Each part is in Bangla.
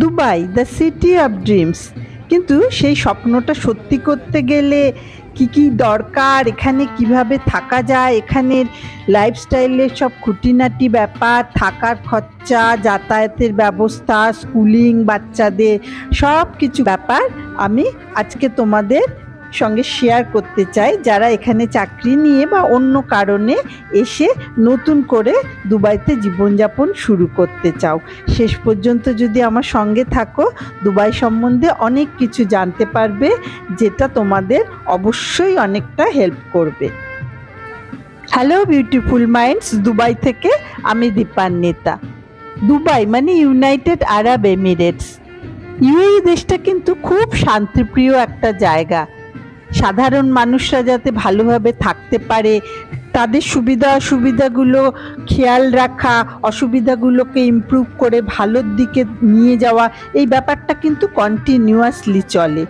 Dubai the city of dreams কিন্তু সেই স্বপ্নটা সত্যি করতে গেলে কি কি দরকার, এখানে কীভাবে থাকা যায়, এখানের লাইফস্টাইলের সব খুঁটিনাটি ব্যাপার, থাকার খরচা, যাতায়াতের ব্যবস্থা স্কুলিং বাচ্চাদের সব কিছু ব্যাপার আমি আজকে তোমাদের সঙ্গে শেয়ার করতে চাই যারা এখানে চাকরি নিয়ে বা অন্য কারণে এসে নতুন করে দুবাইতে জীবনযাপন শুরু করতে চাও। শেষ পর্যন্ত যদি আমার সঙ্গে থাকো, দুবাই সম্বন্ধে অনেক কিছু জানতে পারবে, যেটা তোমাদের অবশ্যই অনেকটা হেল্প করবে। হ্যালো বিউটিফুল মাইন্ডস দুবাই থেকে আমি দীপান্বিতা। দুবাই মানে ইউনাইটেড আরব এমিরেটস ইউএই দেশটা কিন্তু খুব শান্তিপ্রিয় একটা জায়গা। সাধারণ মানুষরা যাতে ভালোভাবে থাকতে পারে, তাদের সুবিধা অসুবিধাগুলো খেয়াল রাখা, অসুবিধাগুলোকে ইমপ্রুভ করে ভালোর দিকে নিয়ে যাওয়া, এই ব্যাপারটা কিন্তু কন্টিনিউয়াসলি চলে।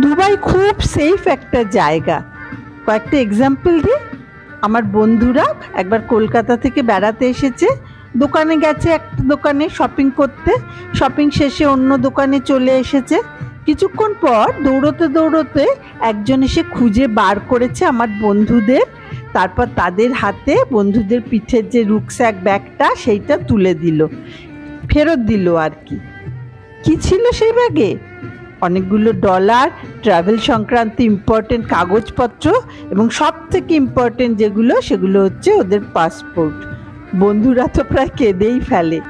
দুবাই খুব সেফ একটা জায়গা। কয়েকটা এক্সাম্পল দিই আমার বন্ধুরা একবার কলকাতা থেকে বেড়াতে এসেছে, দোকানে গেছে একটা দোকানে শপিং করতে শপিং শেষে অন্য দোকানে চলে এসেছে। কিছুক্ষণ পর দৌড়তে দৌড়তে একজন এসে খুঁজে বার করেছে আমার বন্ধুদের। তারপর তাদের হাতে বন্ধুদের পিঠের যে রুকস্যাক ব্যাগটা সেইটা তুলে দিল। ফেরত দিল আর কি। কি ছিল সেই ব্যাগে? অনেকগুলো ডলার ট্রাভেল সংক্রান্ত ইম্পর্টেন্ট কাগজপত্র এবং সব থেকে ইম্পর্টেন্ট যেগুলো সেগুলো হচ্ছে ওদের পাসপোর্ট বন্ধুরা তো প্রায় কেঁদেই ফেলে।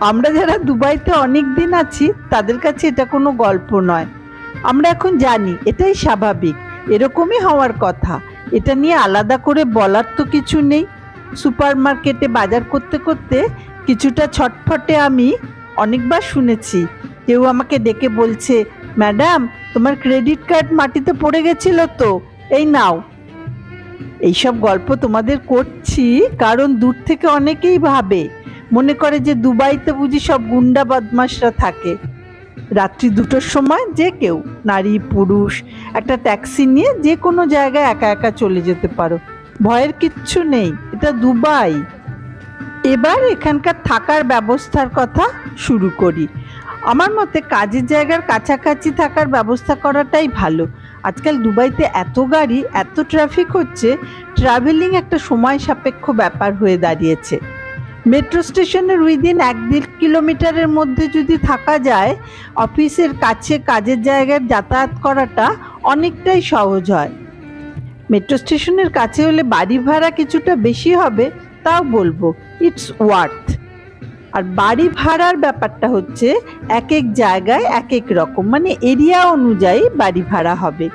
আমরা যারা দুবাইতে অনেক দিন আছি, তাদের কাছে এটা কোনো গল্প নয়। আমরা এখন জানি, এটাই স্বাভাবিক। এরকমই হওয়ার কথা। এটা নিয়ে আলাদা করে বলার তো কিছু নেই। সুপার মার্কেটে বাজার করতে করতে কিছুটা ছটফটে আমি অনেকবার শুনেছি। কেউ আমাকে ডেকে বলছে, ম্যাডাম, তোমার ক্রেডিট কার্ড মাটিতে পড়ে গেছিল তো, এই নাও। এইসব গল্প তোমাদের করছি কারণ দূর থেকে অনেকেই ভাবে। মনে করে যে দুবাইতে বুঝি সব গুন্ডা বদমাশরা থাকে। রাত্রি দুটোর সময় যে কেউ, নারী, পুরুষ, একটা ট্যাক্সি নিয়ে যে কোনো জায়গায় একা একা চলে যেতে পারো। ভয়ের কিচ্ছু নেই, এটা দুবাই। এবার এখানকার থাকার ব্যবস্থার কথা শুরু করি। আমার মতে কাজের জায়গার কাছাকাছি থাকার ব্যবস্থা করাটাই ভালো। আজকাল দুবাইতে এত গাড়ি, এত ট্রাফিক হচ্ছে ট্রাভেলিং একটা সময় সাপেক্ষ ব্যাপার হয়ে দাঁড়িয়েছে। মেট্রো স্টেশনের উইদিন এক দেড় কিলোমিটারের মধ্যে যদি থাকা যায়, অফিসের কাছে কাজের জায়গায় যাতায়াত করাটা অনেকটাই সহজ হয়। মেট্রো স্টেশনের কাছে হলে বাড়ি ভাড়া কিছুটা বেশি হবে, তাও বলব ইটস ওয়ার্থ আর বাড়ি ভাড়ার ব্যাপারটা হচ্ছে এক এক জায়গায় এক এক রকম মানে এরিয়া অনুযায়ী বাড়ি ভাড়া হবে।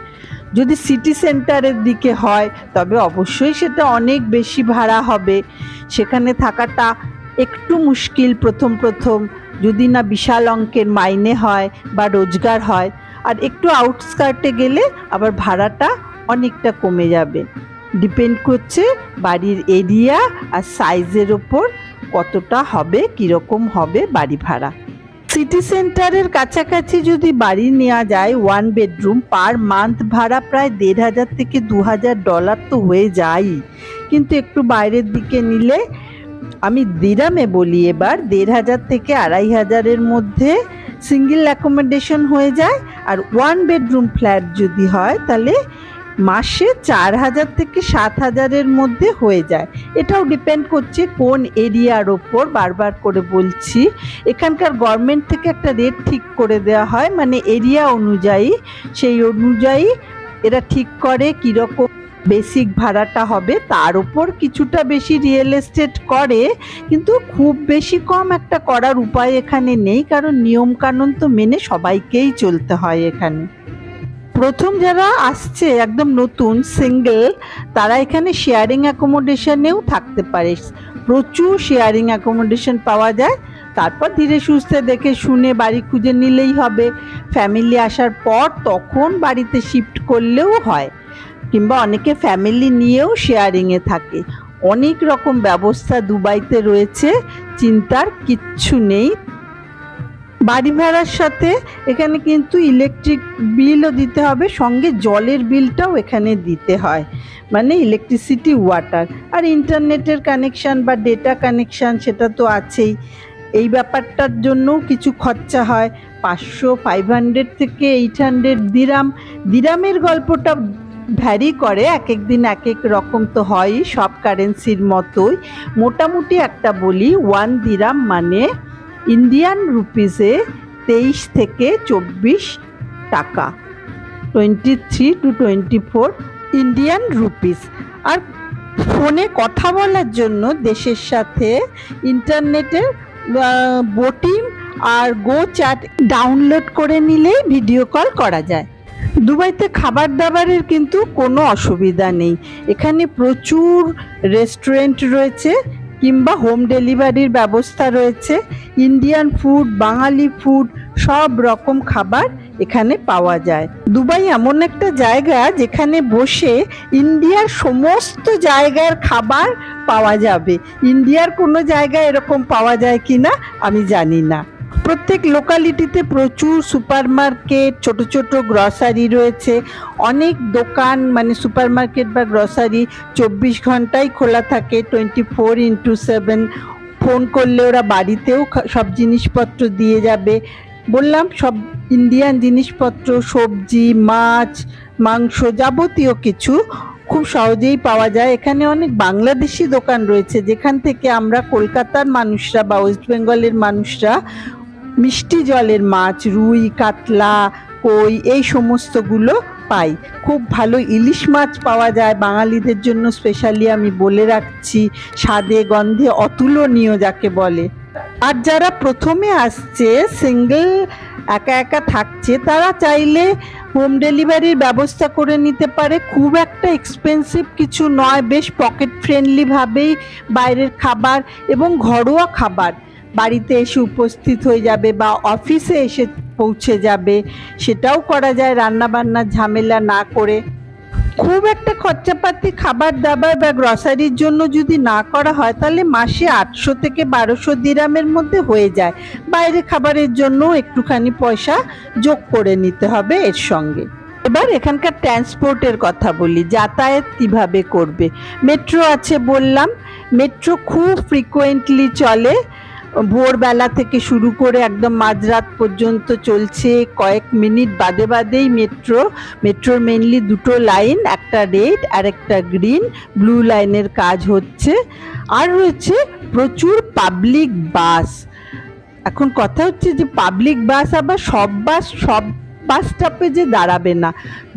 যদি সিটি সেন্টারের দিকে হয়, তবে অবশ্যই সেটা অনেক বেশি ভাড়া হবে। সেখানে থাকাটা একটু মুশকিল প্রথম প্রথম, যদি না বিশাল অঙ্কের মাইনে হয় বা রোজগার হয়। আর একটু আউটস্কার্টে গেলে আবার ভাড়াটা অনেকটা কমে যাবে। ডিপেন্ড করছে বাড়ির এরিয়া আর সাইজের ওপর কতটা হবে, কীরকম হবে বাড়ি ভাড়া। সিটি সেন্টারের কাছাকাছি যদি বাড়ি নেওয়া যায় ওয়ান বেডরুম পার মান্থ ভাড়া প্রায় দেড় হাজার থেকে দু হাজার ডলার তো হয়ে যায়। কিন্তু একটু বাইরের দিকে নিলে, আমি দিরামে বলি এবার, দেড় হাজার থেকে আড়াই হাজারের মধ্যে সিঙ্গেল অ্যাকোমোডেশন হয়ে যায়। আর ওয়ান বেডরুম ফ্ল্যাট যদি হয়, তাহলে মাসে চার হাজার থেকে সাত হাজারের মধ্যে হয়ে যায়। এটাও ডিপেন্ড করছে কোন এরিয়ার ওপর বারবার করে বলছি। এখানকার গভর্নমেন্ট থেকে একটা রেট ঠিক করে দেওয়া হয় মানে এরিয়া অনুযায়ী, সেই অনুযায়ী এরা ঠিক করে কীরকম বেসিক ভাড়াটা হবে। তার উপর কিছুটা বেশি রিয়েল এস্টেট করে, কিন্তু খুব বেশি কম একটা করার উপায় এখানে নেই, কারণ নিয়মকানুন তো মেনে সবাইকেই চলতে হয় এখানে। প্রথম যারা আসছে একদম নতুন সিঙ্গেল তারা এখানে শেয়ারিং অ্যাকোমোডেশনেও থাকতে পারে। প্রচুর শেয়ারিং অ্যাকোমোডেশন পাওয়া যায়। তারপর ধীরে সুস্থে দেখে শুনে বাড়ি খুঁজে নিলেই হবে। ফ্যামিলি আসার পর তখন বাড়িতে শিফট করলেও হয়। কিংবা অনেকে ফ্যামিলি নিয়েও শেয়ারিংয়ে থাকে। অনেক রকম ব্যবস্থা দুবাইতে রয়েছে। চিন্তার কিচ্ছু নেই। বাড়ি ভাড়ার সাথে এখানে কিন্তু ইলেকট্রিক বিলও দিতে হবে, সঙ্গে জলের বিলটাও এখানে দিতে হয়। মানে ইলেকট্রিসিটি ওয়াটার আর ইন্টারনেটের কানেকশান বা ডেটা কানেকশান সেটা তো আছেই। এই ব্যাপারটার জন্যও কিছু খরচা হয়, পাঁচশো ফাইভ হান্ড্রেড থেকে এইট হান্ড্রেড দিরাম দিরামের গল্পটা ভ্যারি করে, এক এক দিন এক এক রকম তো হয়ই, সব কারেন্সির মতোই। মোটামুটি একটা বলি ওয়ান দিরাম মানে ইন্ডিয়ান রুপিসে তেইশ থেকে চব্বিশ টাকা। Twenty three to twenty four Indian rupees আর ফোনে কথা বলার জন্য দেশের সাথে ইন্টারনেটের বোটিং আর গো চ্যাট ডাউনলোড করে নিলেই ভিডিও কল করা যায়। দুবাইতে খাবার দাবারের কিন্তু কোনো অসুবিধা নেই। এখানে প্রচুর রেস্টুরেন্ট রয়েছে। কিংবা হোম ডেলিভারির ব্যবস্থা রয়েছে। ইন্ডিয়ান ফুড বাঙালি ফুড সব রকম খাবার এখানে পাওয়া যায়। দুবাই এমন একটা জায়গা যেখানে বসে ইন্ডিয়ার সমস্ত জায়গার খাবার পাওয়া যাবে। ইন্ডিয়ার কোনো জায়গায় এরকম পাওয়া যায় কি না আমি জানি না। প্রত্যেক লোকালিটিতে প্রচুর সুপার মার্কেট ছোটো ছোটো গ্রসারি রয়েছে। অনেক দোকান মানে সুপার মার্কেট বা গ্রসারি চব্বিশ ঘন্টাই খোলা থাকে twenty four into seven phone করলে ওরা বাড়িতেও সব জিনিসপত্র দিয়ে যাবে। বললাম, সব ইন্ডিয়ান জিনিসপত্র, সবজি, মাছ, মাংস যাবতীয় কিছু খুব সহজেই পাওয়া যায়। এখানে অনেক বাংলাদেশি দোকান রয়েছে, যেখান থেকে আমরা কলকাতার মানুষরা বা ওয়েস্ট বেঙ্গলের মানুষরা মিষ্টি জলের মাছ, রুই, কাতলা, কই, এই সমস্তগুলো পাই। খুব ভালো ইলিশ মাছ পাওয়া যায়। বাঙালিদের জন্য স্পেশালি আমি বলে রাখছি, স্বাদে, গন্ধে অতুলনীয় যাকে বলে। আর যারা প্রথমে আসছে সিঙ্গেল একা একা থাকছে, তারা চাইলে হোম ডেলিভারির ব্যবস্থা করে নিতে পারে। খুব একটা এক্সপেন্সিভ কিছু নয়, বেশ পকেট ফ্রেন্ডলিভাবেই বাইরের খাবার এবং ঘরোয়া খাবার। বাড়িতে এসে উপস্থিত হয়ে যাবে বা অফিসে এসে পৌঁছে যাবে, সেটাও করা যায় রান্না বান্নার ঝামেলা না করে। খুব একটা খরচাপাতি খাবার দাবার বা গ্রসারির জন্য যদি না করা হয়, তাহলে মাসে আটশো থেকে বারোশো দিরামের মধ্যে হয়ে যায়। বাইরে খাবারের জন্য একটুখানি পয়সা যোগ করে নিতে হবে এর সঙ্গে। এবার এখানকার ট্রান্সপোর্টের কথা বলি, যাতায়াত কীভাবে করবে? মেট্রো আছে বললাম মেট্রো খুব ফ্রিকোয়েন্টলি চলে। ভোরবেলা থেকে শুরু করে একদম মাঝরাত পর্যন্ত চলছে। কয়েক মিনিট বাদে বাদেই মেট্রো মেট্রোর মেনলি দুটো লাইন একটা রেড আর একটা গ্রিন ব্লু লাইনের কাজ হচ্ছে। আর রয়েছে প্রচুর পাবলিক বাস এখন কথা হচ্ছে যে পাবলিক বাস আবার সব বাস সব বাস স্টপেজে দাঁড়াবে না।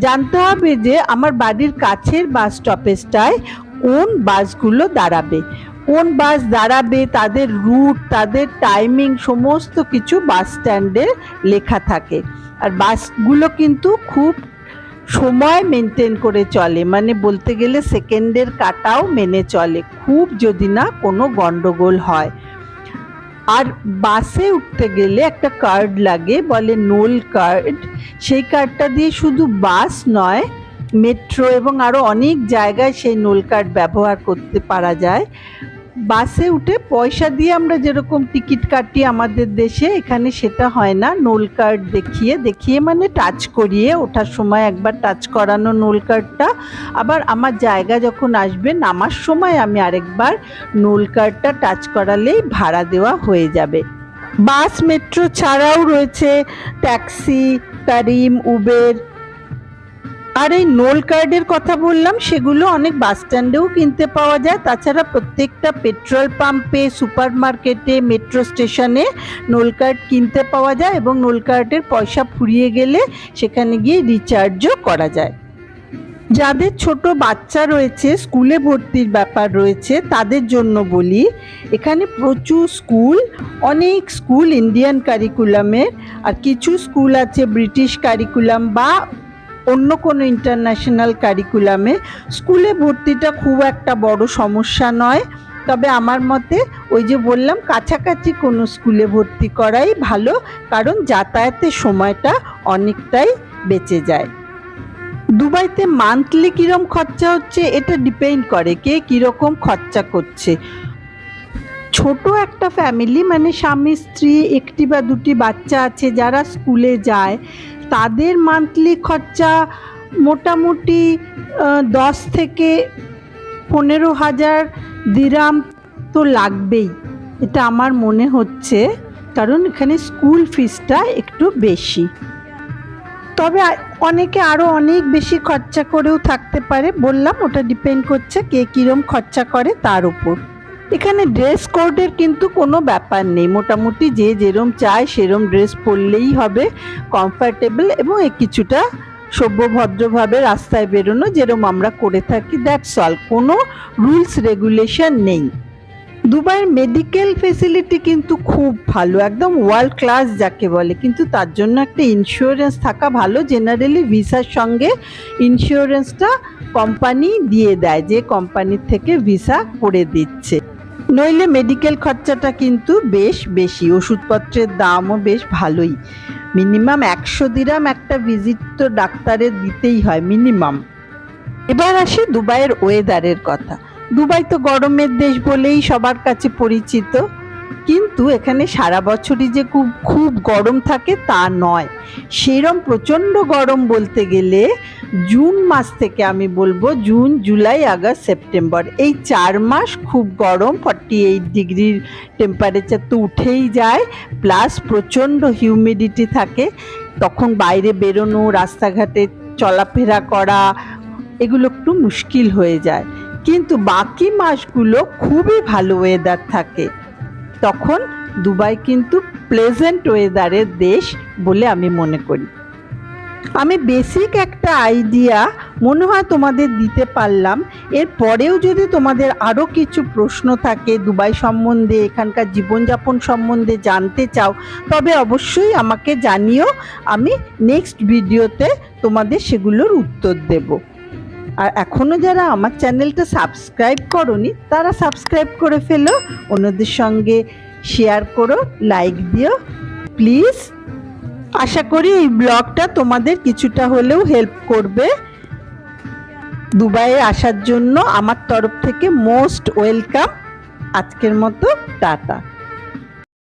জানতে হবে যে আমার বাড়ির কাছের বাস স্টপেজটায় কোন বাসগুলো দাঁড়াবে। কোন বাস দাঁড়াবে, তাদের রুট তাদের টাইমিং সমস্ত কিছু বাস স্ট্যান্ডে লেখা থাকে। আর বাসগুলো কিন্তু খুব সময় মেনটেন করে চলে। মানে বলতে গেলে সেকেন্ডের কাটাও মেনে চলে। খুব যদি না কোনো গন্ডগোল হয়। আর বাসে উঠতে গেলে একটা কার্ড লাগে, বলে নোল কার্ড সেই কার্ডটা দিয়ে শুধু বাস নয় মেট্রো এবং আরও অনেক জায়গায় সেই নোল কার্ড ব্যবহার করতে পারা যায়। বাসে উঠে পয়সা দিয়ে আমরা যেরকম টিকিট কাটি আমাদের দেশে, এখানে সেটা হয় না। নোল কার্ড দেখিয়ে দেখিয়ে মানে টাচ করিয়ে ওঠার সময় একবার টাচ করানো নোল কার্ডটা আবার আমার জায়গা যখন আসবে, নামার সময় আমি আরেকবার নোল কার্ডটা টাচ করালেই ভাড়া দেওয়া হয়ে যাবে। বাস মেট্রো ছাড়াও রয়েছে ট্যাক্সি কারিম উবের আর এই নোল কার্ডের কথা বললাম, সেগুলো অনেক বাস স্ট্যান্ডেও কিনতে পাওয়া যায়। তাছাড়া প্রত্যেকটা পেট্রোল পাম্পে সুপার মার্কেটে মেট্রো স্টেশনে নোল কার্ড কিনতে পাওয়া যায় এবং নোল কার্ডের পয়সা ফুরিয়ে গেলে সেখানে গিয়ে রিচার্জও করা যায়। যাদের ছোট বাচ্চা রয়েছে, স্কুলে ভর্তির ব্যাপার রয়েছে, তাদের জন্য বলি, এখানে প্রচুর স্কুল অনেক স্কুল ইন্ডিয়ান কারিকুলামের আর কিছু স্কুল আছে ব্রিটিশ কারিকুলাম বা অন্য কোনো ইন্টারন্যাশনাল কারিকুলামে স্কুলে ভর্তিটা খুব একটা বড় সমস্যা নয়। তবে আমার মতে ওই যে বললাম, কাছাকাছি কোনো স্কুলে ভর্তি করাই ভালো, কারণ যাতায়াতের সময়টা অনেকটাই বেঁচে যায়। দুবাইতে মান্থলি কিরম খরচা হচ্ছে এটা ডিপেন্ড করে কে কীরকম খরচা করছে। ছোট একটা ফ্যামিলি মানে স্বামী, স্ত্রী, একটি বা দুটি বাচ্চা আছে যারা স্কুলে যায় তাদের মান্থলি খরচা মোটামুটি দশ থেকে পনেরো হাজার দিরাম তো লাগবেই। এটা আমার মনে হচ্ছে, কারণ এখানে স্কুল ফিসটা একটু বেশি। তবে অনেকে আরও অনেক বেশি খরচা করেও থাকতে পারে, বললাম, ওটা ডিপেন্ড করছে কে কীরম খরচা করে তার উপর। এখানে ড্রেস কোডের কিন্তু কোনো ব্যাপার নেই। মোটামুটি যে যেরম চায় সেরম ড্রেস পরলেই হবে। কমফর্টেবল এবং কিছুটা সভ্যভদ্রভাবে রাস্তায় বেরোনো যেরম আমরা করে থাকি দ্যাটস অল কোনো রুলস রেগুলেশন নেই। দুবাইয়ের মেডিকেল ফেসিলিটি কিন্তু খুব ভালো, একদম ওয়ার্ল্ড ক্লাস যাকে বলে। কিন্তু তার জন্য একটা ইন্স্যুরেন্স থাকা ভালো। জেনারেলি ভিসার সঙ্গে ইন্স্যুরেন্সটা কোম্পানি দিয়ে দেয়, যে কোম্পানির থেকে ভিসা করে দিচ্ছে। নইলে মেডিকেল খরচাটা কিন্তু বেশ বেশি। ওষুধপত্রের দামও বেশ ভালোই। মিনিমাম একশো দিরাম একটা ভিজিট তো ডাক্তারের দিতেই হয় মিনিমাম এবার আসি দুবাইয়ের ওয়েদারের কথা। দুবাই তো গরমের দেশ বলেই সবার কাছে পরিচিত। কিন্তু এখানে সারা বছরই যে খুব খুব গরম থাকে তা নয়। সেরম প্রচণ্ড গরম বলতে গেলে জুন মাস থেকে আমি বলব জুন, জুলাই, আগস্ট, সেপ্টেম্বর। এই চার মাস খুব গরম ফর্টি এইট ডিগ্রির টেম্পারেচার তো উঠেই যায় প্লাস প্রচণ্ড হিউমিডিটি থাকে। তখন বাইরে বেরোনো, রাস্তাঘাটে চলাফেরা করা, এগুলো একটু মুশকিল হয়ে যায়। কিন্তু বাকি মাসগুলো খুবই ভালো ওয়েদার থাকে। তখন দুবাই কিন্তু প্লেজেন্ট ওয়েদারের দেশ বলে আমি মনে করি। আমি বেসিক একটা আইডিয়া মনে হয় তোমাদের দিতে পারলাম। এর পরেও যদি তোমাদের আরও কিছু প্রশ্ন থাকে দুবাই সম্বন্ধে, এখানকার জীবনযাপন সম্বন্ধে জানতে চাও, তবে অবশ্যই আমাকে জানিও। আমি নেক্সট ভিডিওতে তোমাদের সেগুলোর উত্তর দেবো। আর এখনও যারা আমার চ্যানেলটা সাবস্ক্রাইব করনি, তারা সাবস্ক্রাইব করে ফেলো, অন্যদের সঙ্গে শেয়ার করো লাইক দিও। প্লিজ আশা করি এই ব্লগটা তোমাদের কিছুটা হলেও হেল্প করবে। দুবাইয়ে আসার জন্য আমার তরফ থেকে মোস্ট ওয়েলকাম আজকের মতো, টাটা।